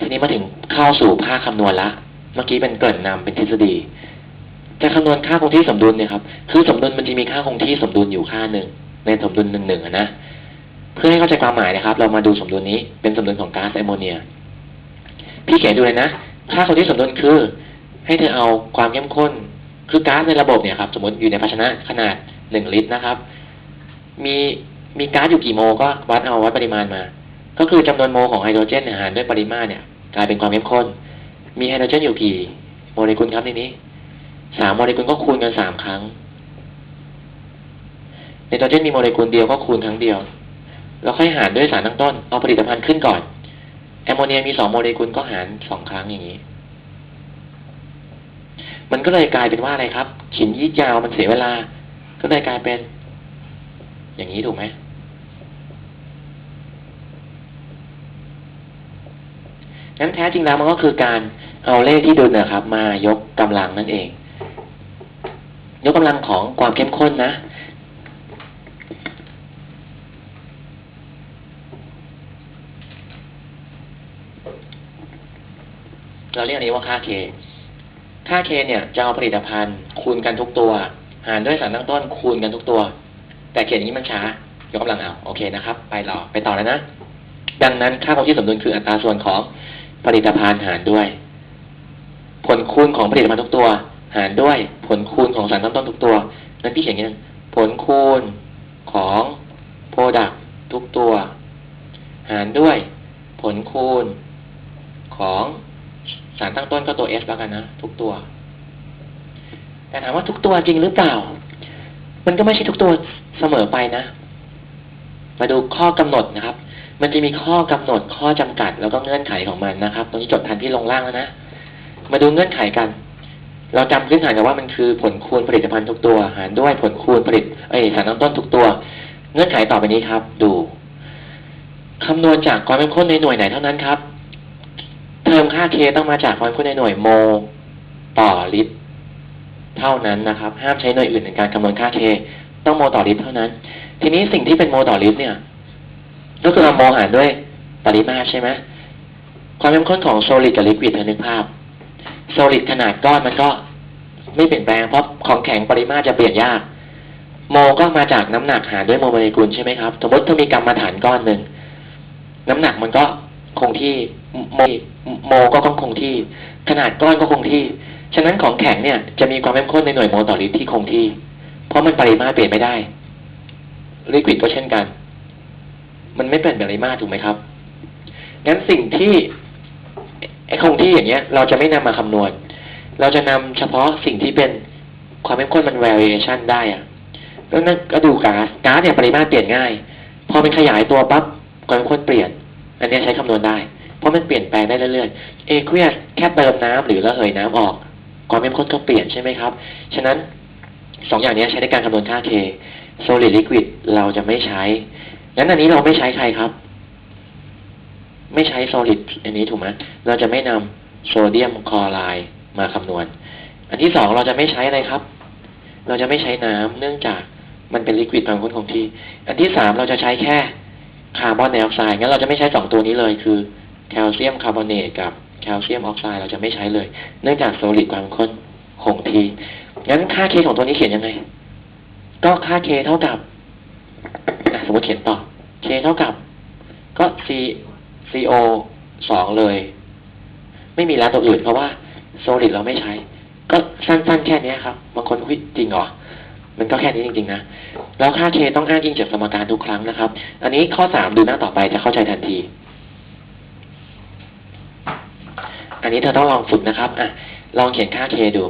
ทีนี้มาถึงเข้าสู่ภาคำนวณละ เมื่อกี้เป็นเกริ่นำเป็นทฤษฎี จะคำนวณค่าคงที่สมดุลเนี่ยครับ คือสมดุลมันจะมีค่าคงที่สมดุลอยู่ค่าหนึ่งในสมดุลหนึ่งหนึ่งอะนะ เพื่อให้เข้าใจความหมายนะครับ เรามาดูสมดุลนี้เป็นสมดุลของก๊าซแอมโมเนีย พี่เขียนดูเลยนะ ค่าคงที่สมดุลคือ ให้เธอเอาความเข้มข้น คือก๊าซในระบบเนี่ยครับ สมมติอยู่ในภาชนะขนาดหนึ่งลิตรนะครับ มีมีก๊าซอยู่กี่โมก็วัดเอาวัดปริมาณมา ก็คือจำนวนโมของไฮโดรเจนเนี่ยหารด้วยปริมาตรเนี่ยกลายเป็นความเข้มข้น มีไฮโดรเจนอยู่กี่โมเลกุลครับในนี้สามโมเลกุลก็คูณกันสามครั้งไนโตรเจนมีโมเลกุลเดียวก็คูณครั้งเดียวแล้วค่อยหารด้วยสารตั้งต้น เอาผลิตภัณฑ์ขึ้นก่อน แอมโมเนียมีสองโมเลกุลก็หารสองครั้งอย่างนี้ มันก็เลยกลายเป็นว่าอะไรครับ ขินยืดยาวมันเสียเวลา ก็เลยกลายเป็น อย่างนี้ถูกไหม งั้นแท้จริงแล้วมันก็คือการเอาเลขที่ดุลนะครับ มายกกำลังนั่นเอง ยกกำลังของความเข้มข้นนะ เราเรียกอันนี้ว่าค่า K ค่า K เนี่ยจะเอาผลิตภัณฑ์ คูณกันทุกตัว หารด้วยสารตั้งต้นคูณกันทุกตัว แต่เขียนอย่างนี้มันช้ายกกำลังเอาโอเคนะครับ ไปต่อไปต่อแล้วนะ ดังนั้นค่าคงที่สมดุลคืออัตราส่วนของ ผลิตภัณฑ์หารด้วย ผลคูณของผลิตภัณฑ์ทุกตัว หารด้วยผลคูณของสารตั้งต้นทุกตัวนั้นพี่เขียนอย่างนี้ผลคูณของโปรดักทุกตัว หารด้วยผลคูณของสารตั้งต้นก็ตัว S แล้วกันนะ ทุกตัว แต่ถามว่าทุกตัวจริงหรือเปล่า มันก็ไม่ใช่ทุกตัวเสมอไปนะ มาดูข้อกำหนดนะครับ มันจะมีข้อกำหนดข้อจำกัด แล้วก็เงื่อนไขของมันนะครับ ตรงนี้จดทันที่ลงล่างแล้วนะ มาดูเงื่อนไขกัน เราจำพื้นฐานกันว่ามันคือผลคูณผลิตภัณฑ์ทุกตัว หารด้วยผลคูณผลิตเอ้ยสารตั้งต้นทุกตัว เงื่อนไขต่อไปนี้ครับ ดูคำนวณจากความเข้มข้นในหน่วยไหนเท่านั้นครับ เทอมค่า K ต้องมาจากความเข้มข้นในหน่วยโมลต่อลิตรเท่านั้นนะครับ ห้ามใช้หน่วยอื่นในการคำนวณค่า K ต้องโมลต่อลิตรเท่านั้น ทีนี้สิ่งที่เป็นโมลต่อลิตรเนี่ย ก็คือเราโมหารด้วยปริมาตรใช่ไหมความเข้มข้นของโซลิดกับลิควิดเธอนึกภาพโซลิดขนาดก้อนมันก็ไม่เปลี่ยนแปลงเพราะของแข็งปริมาตรจะเปลี่ยนยาก โมก็มาจากน้ำหนักหารด้วยโมโมเลกุลใช่ไหมครับสมมติถ้ามีกรรมฐานก้อนหนึ่งน้ำหนักมันก็คงที่โมโมก็คงที่ ขนาดก้อนก็คงที่ ฉะนั้นของแข็งเนี่ยจะมีความเข้มข้นในหน่วยโมลต่อลิตรที่คงที่ เพราะมันปริมาตรเปลี่ยนไม่ได้ ลิควิดก็เช่นกัน มันไม่เปลี่ยนปริมาตรถูกไหมครับ งั้นสิ่งที่ไอ้คงที่อย่างเงี้ย เราจะไม่นำมาคำนวณ เราจะนำเฉพาะสิ่งที่เป็นความเข้มข้นมัน variation ได้อะแล้วนั่นก็ดูก๊าซก๊าซเนี่ยปริมาตรเปลี่ยนง่าย พอมันขยายตัวปั๊บความเข้มข้นเปลี่ยน อันเนี้ยใช้คำนวณได้ เพราะมันเปลี่ยนแปลงได้เรื่อยๆ เอเควียสแค่เติมน้ำหรือระเหยน้ำออก ความเข้มข้นก็เปลี่ยนใช่ไหมครับ ฉะนั้นสองอย่างนี้ใช้ในการคำนวณค่า K solid liquid เราจะไม่ใช้ งั้นอันนี้เราไม่ใช้ใครครับ ไม่ใช้ solid อันนี้ถูกไหมเราจะไม่นำโซเดียมคลอไรด์มาคำนวณ อันที่สองเราจะไม่ใช้อะไรครับ เราจะไม่ใช้น้ำเนื่องจากมันเป็นลิควิดความข้นคงที่ อันที่สามเราจะใช้แค่คาร์บอนไดออกไซด์งั้นเราจะไม่ใช้สองตัวนี้เลยคือแคลเซียมคาร์บอเนตกับแคลเซียมออกไซด์เราจะไม่ใช้เลย เนื่องจากโซลิดความข้นคงที งั้นค่า K ของตัวนี้เขียนยังไง ก็ค่า K เท่ากับสมมติเขียนต่อ K เท่ากับ ก็ C CO สองเลย ไม่มีแล้วตัวอื่นเพราะว่าโซลิดเราไม่ใช้ ก็สั้นๆแค่นี้ครับบางคนคุยจริงเหรอมันก็แค่นี้จริงๆนะ แล้วค่า K ต้องอ้างอิงจากสมการทุกครั้งนะครับ อันนี้ข้อสามดูหน้าต่อไปจะเข้าใจทันที อันนี้เธอต้องลองฝึกนะครับอะลองเขียนค่า K ดู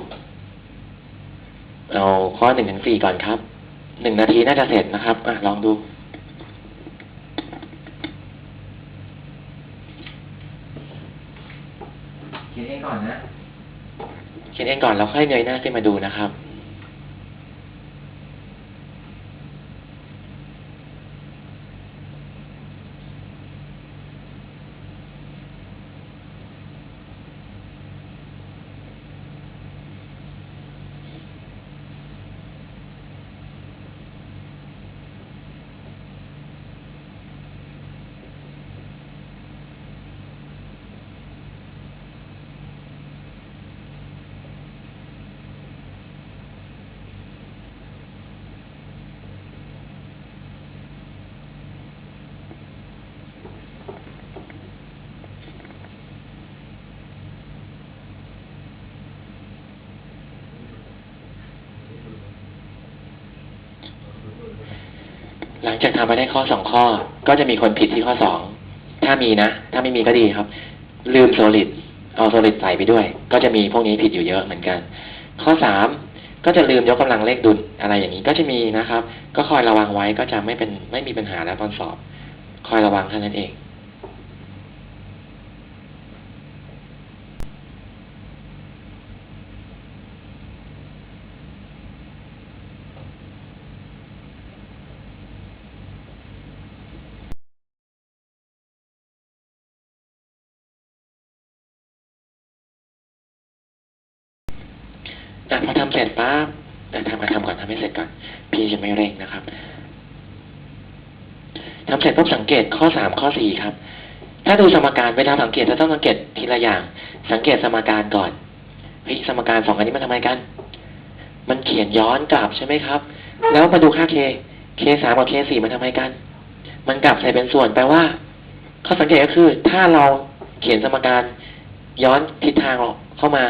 เอาข้อหนึ่งถึงสี่ก่อนครับ หนึ่งนาทีน่าจะเสร็จนะครับอะลองดู เขียนเองก่อนนะ เขียนเองก่อนแล้วค่อยเงยหน้าขึ้นมาดูนะครับ ค หลังจากทำไปได้ข้อสองข้อ ก็จะมีคนผิดที่ข้อสองถ้ามีนะ ถ้าไม่มีก็ดีครับ ลืมโซลิดเอาโซลิดใส่ไปด้วย ก็จะมีพวกนี้ผิดอยู่เยอะเหมือนกัน ข้อสามก็จะลืมยกกำลังเลขดุลอะไรอย่างนี้ก็จะมีนะครับ ก็คอยระวังไว้ก็จะไม่เป็นไม่มีปัญหาแล้วตอนสอบ คอยระวังเท่านั้นเอง อะพอทำเสร็จ ปั๊บอะทำมาทำก่อนทำให้เสร็จก่อน พี่จะไม่เร่งนะครับทำเสร็จปุ๊บสังเกตข้อสามข้อสี่ครับ ถ้าดูสมการเวลาสังเกตจะต้องสังเกตทีละอย่าง สังเกตสมการก่อนเฮ้ยสมการสองอันนี้มันทำไมกัน มันเขียนย้อนกลับใช่ไหมครับ แล้วมาดูค่า k k สามกับ k สี่มันทำไมกัน มันกลับใส่เป็นส่วนแปลว่าข้อสังเกตก็คือ ถ้าเราเขียนสมการย้อนทิศทางออกเข้ามา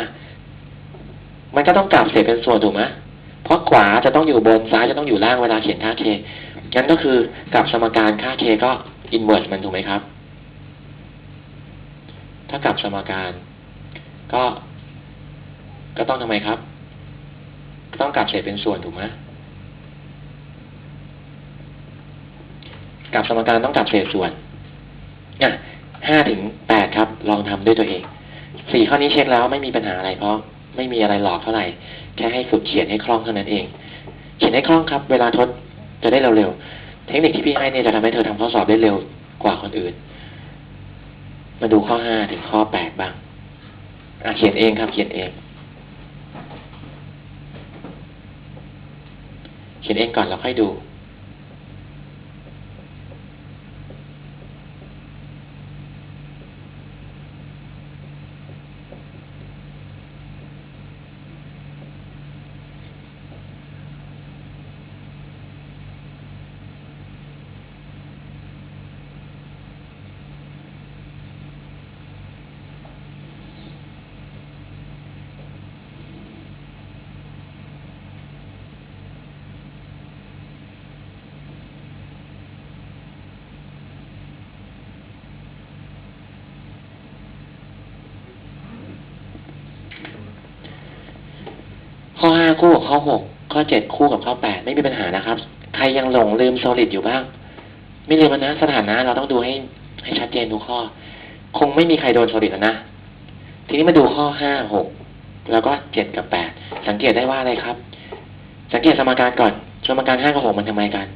มันก็ต้องกลับเศษเป็นส่วนถูกไหมเพราะขวาจะต้องอยู่บนซ้ายจะต้องอยู่ล่างเวลาเขียนค่า k งั้นก็คือกลับสมการค่า k ก็อินเวอร์สมันถูกไหมครับ ถ้ากลับสมการ ก็ ก็ต้องทำไมครับ ต้องกลับเศษเป็นส่วนถูกไหมกลับสมการต้องกลับเศษส่วนอะห้าถึงแปดครับ ลองทำด้วยตัวเองสี่ข้อนี้เช็คแล้วไม่มีปัญหาอะไรเพราะ ไม่มีอะไรหลอกเท่าไหร่ แค่ให้ฝึกเขียนให้คล่องเท่านั้นเอง เขียนให้คล่องครับ เวลาทดจะได้เร็วๆ เทคนิคที่พี่ให้เนี่ยจะทำให้เธอทำข้อสอบได้เร็วกว่าคนอื่น มาดูข้อห้าถึงข้อแปดบ้างอะเขียนเองครับ เขียนเอง เขียนเองก่อนแล้วค่อยดู ข้อห้า คู่กับข้อหกข้อเจ็ดคู่กับข้อแปดไม่มีปัญหานะครับ ใครยังหลงลืมโซลิดอยู่บ้าง ไม่ลืมนะสถานะเราต้องดูให้ให้ชัดเจนทุกข้อ คงไม่มีใครโดนโซลิดนะ ทีนี้มาดูข้อห้าหกแล้วก็เจ็ดกับแปดสังเกตได้ว่าอะไรครับ สังเกตสมการก่อนสมการห้ากับหกมันทำไมกัน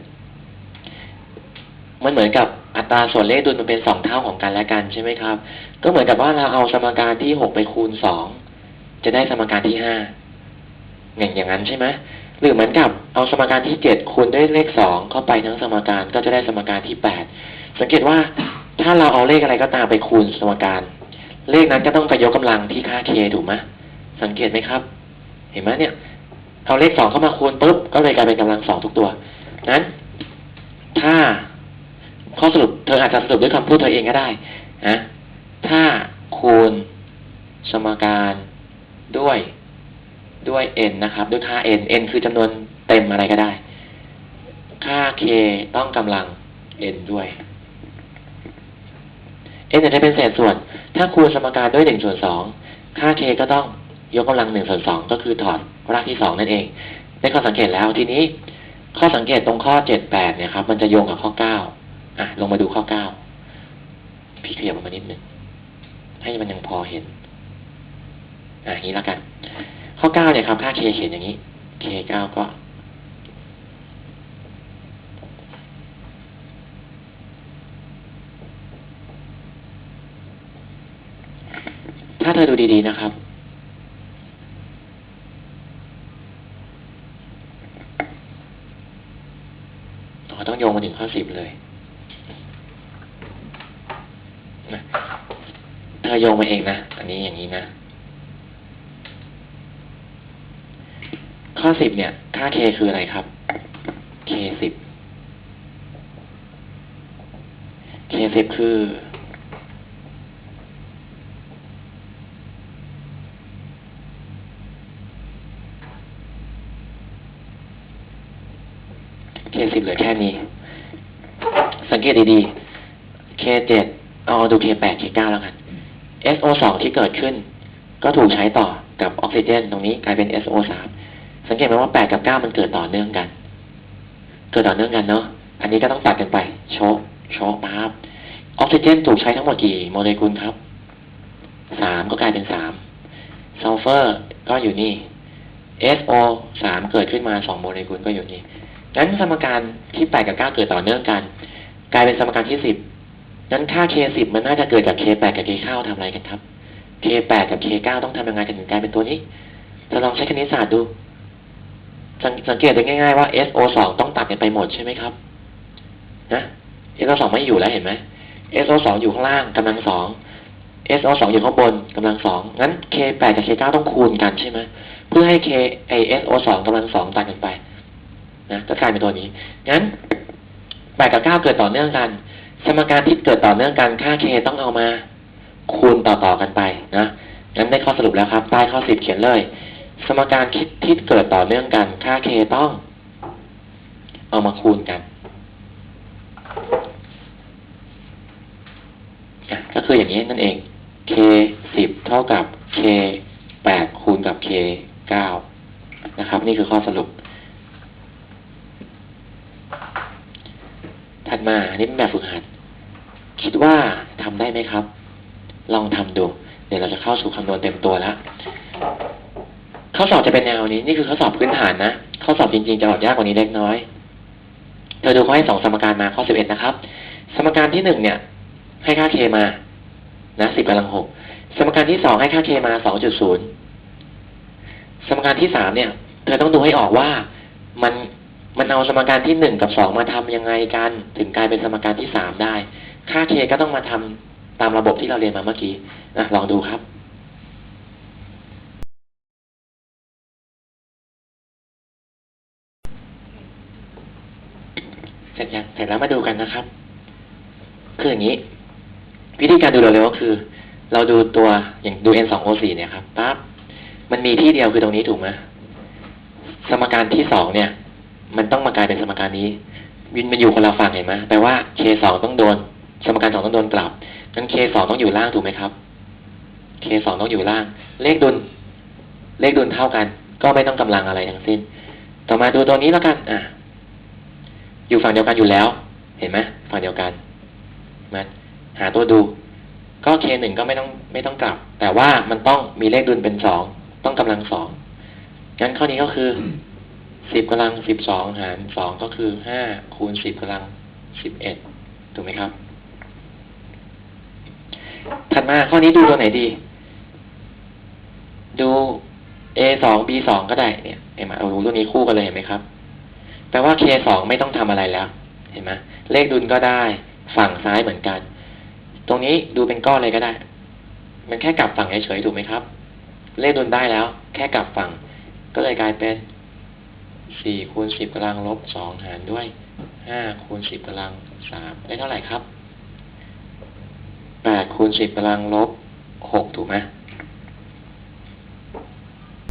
มันเหมือนกับอัตราส่วนเลขดุลมันเป็นสองเท่าของกันและกันใช่ไหมครับ ก็เหมือนกับว่าเราเอาสมการที่หกไปคูณสองจะได้สมการที่ห้า อย่างอย่างนั้นใช่ไหมหรือเหมือนกับเอาสมการที่เจ็ดคูณด้วยเลขสองเข้าไปทั้งสมการก็จะได้สมการที่แปดสังเกตว่าถ้าเราเอาเลขอะไรก็ตามไปคูณสมการ เลขนั้นก็ต้องไปยกกำลังที่ค่า k ถูกไหมสังเกตไหมครับ เห็นไหมเนี่ย เอาเลขสองเข้ามาคูณปุ๊บก็เลยกลายเป็นกำลังสองทุกตัวนั้น ถ้าข้อสรุปเธออาจจะสรุปด้วยคำพูดเธอเองก็ได้นะถ้าคูณสมการด้วย ด้วย n นะครับด้วยค่า n n คือจำนวนเต็มอะไรก็ได้ ค่า k ต้องกำลัง n ด้วย n จะได้เป็นเศษส่วน ถ้าคูณสมการด้วยหนึ่งส่วนสองค่า k ก็ต้องยกกำลังหนึ่งส่วนสองก็คือถอดรากที่สองนั่นเองได้ข้อสังเกตแล้วทีนี้ข้อสังเกตตรงข้อเจ็ดแปดเนี่ยครับ มันจะโยงกับข้อเก้าอะ ลงมาดูข้อเก้าพี่ขยับออกมานิดนึงให้มันยังพอเห็น อะนี้แล้วกัน ข้อเก้าเนี่ยครับค่า k เขียนอย่างนี้ k เก้าก็ ถ้าเธอดูดีๆนะครับ ต้องโยงมาถึงข้อสิบเลยนะเธอโยงมาเองนะ อันนี้อย่างนี้นะ ข้อสิบเนี่ย ค่า k คืออะไรครับ k สิบ k สิบคือ k สิบเหลือแค่นี้ สังเกตดีๆ K7 เอาดู K8 K9 แล้วกัน SO2 ที่เกิดขึ้น ก็ถูกใช้ต่อกับออกซิเจน ตรงนี้กลายเป็น SO3 สังเกตไหมว่า8กับ9มันเกิดต่อเนื่องกัน เกิดต่อเนื่องกันเนาะ อันนี้ก็ต้องตัดกันไป โชกโชกปั๊บออกซิเจนถูกใช้ทั้งหมดกี่โมเลกุลครับ สามก็กลายเป็นสามซัลเฟอร์ก็อยู่นี่ SO สามเกิดขึ้นมาสองโมเลกุลก็อยู่นี่งั้นสมการที่แปดกับเก้าเกิดต่อเนื่องกัน กลายเป็นสมการที่สิบงั้นค่า K สิบมันน่าจะเกิดจาก K แปดกับ K เก้าทำอะไรกันครับ K แปดกับ K เก้าต้องทำยังไงกันถึงกลายเป็นตัวนี้จะลองใช้คณิตศาสตร์ดู สังสังเกตได้ง่าย ๆ ว่า SO สองต้องตัดกันไปหมดใช่ไหมครับ นะ SO สองไม่อยู่แล้วเห็นไหม SO สอยู่ข้างล่างกำลังสอง SO สอยู่ข้างบนกำลังสองงั้น K แปดกับ K เก้าต้องคูณกันใช่ไหมเพื่อให้ K ไอ SO สองกำลังสองตัดกันไป นะก็กลายเป็นตัวนี้ งั้นแปดกับเก้าเกิดต่อเนื่องกัน สมการที่เกิดต่อเนื่องกันค่า K ต้องเอามา คูณต่อๆกันไปนะงั้นได้ข้อสรุปแล้วครับใต้ข้อสิบเขียนเลย สมการคิดที่เกิดต่อเนื่องกันค่า K ต้อง เอามาคูณกัน ก็คืออย่างนี้นั่นเอง K สิบเท่ากับ K แปดคูณกับ K เก้านะครับ นี่คือข้อสรุป ถัดมา อันนี้เป็นแบบฝึกหัด คิดว่าทำได้ไหมครับ ลองทำดู เดี๋ยวเราจะเข้าสู่คำนวณเต็มตัวแล้ว ข้อสอบจะเป็นแนวนี้ นี่คือข้อสอบพื้นฐานนะ ข้อสอบจริงๆจะออกยากกว่านี้เล็กน้อยเธอดูเขาให้สองสมการมาข้อสิบเอ็ดนะครับ สมการที่หนึ่งเนี่ย ให้ค่า k มา นะสิบกำลังหกสมการที่สองให้ค่า k มาสองจุดศูนย์สมการที่สามเนี่ย เธอต้องดูให้ออกว่ามันมันเอาสมการที่หนึ่งกับสองมาทำยังไงกัน ถึงกลายเป็นสมการที่สามได้ ค่า k ก็ต้องมาทำตามระบบที่เราเรียนมาเมื่อกี้นะลองดูครับ เส ร็จแล้วมาดูกันนะครับ คืออย่างนี้ วิธีการดูเร็วๆก็คือ เราดูตัวอย่างดู n 2 o 4 เนี่ยครับปั๊บมันมีที่เดียวคือตรงนี้ถูกไหมสมการที่สองเนี่ย มันต้องมากลายเป็นสมการนี้วินมันอยู่คนละฝั่งเห็นไหมแปลว่า k สองต้องโดน สมการสองต้องโดนกลับงั้น k สองต้องอยู่ล่างถูกไหมครับ k สองต้องอยู่ล่าง เลขดุล เลขดุลเท่ากัน ก็ไม่ต้องกำลังอะไรทั้งสิ้น ต่อมาดูตัวนี้แล้วกัน อะ อยู่ฝั่งเดียวกันอยู่แล้ว เห็นไหมฝั่งเดียวกันมาหาตัวดู ก็ k หนึ่งก็ไม่ต้องไม่ต้องกลับ แต่ว่ามันต้องมีเลขดุลเป็นสองต้องกำลังสองงั้นข้อนี้ก็คือสิบกำลังสิบสองหารสองก็คือห้าคูณสิบกำลังสิบเอ็ดถูกไหมครับ ถัดมาข้อนี้ดูตัวไหนดี ดู a สอง b สองก็ได้เนี่ยเห็นไหมเอาตัวนี้คู่กันเลยเห็นไหมครับแปลว่า k สองไม่ต้องทำอะไรแล้ว เห็นไหมเลขดุลก็ได้ ฝั่งซ้ายเหมือนกัน ตรงนี้ดูเป็นก้อนเลยก็ได้ มันแค่กลับฝั่งเฉยๆถูกไหมครับ เลขดุลได้แล้ว แค่กลับฝั่ง ก็เลยกลายเป็นสี่คูณสิบกำลังลบสองหารด้วยห้าคูณสิบกำลังสามได้เท่าไหร่ครับแปดคูณสิบกำลังลบหกถูกไหม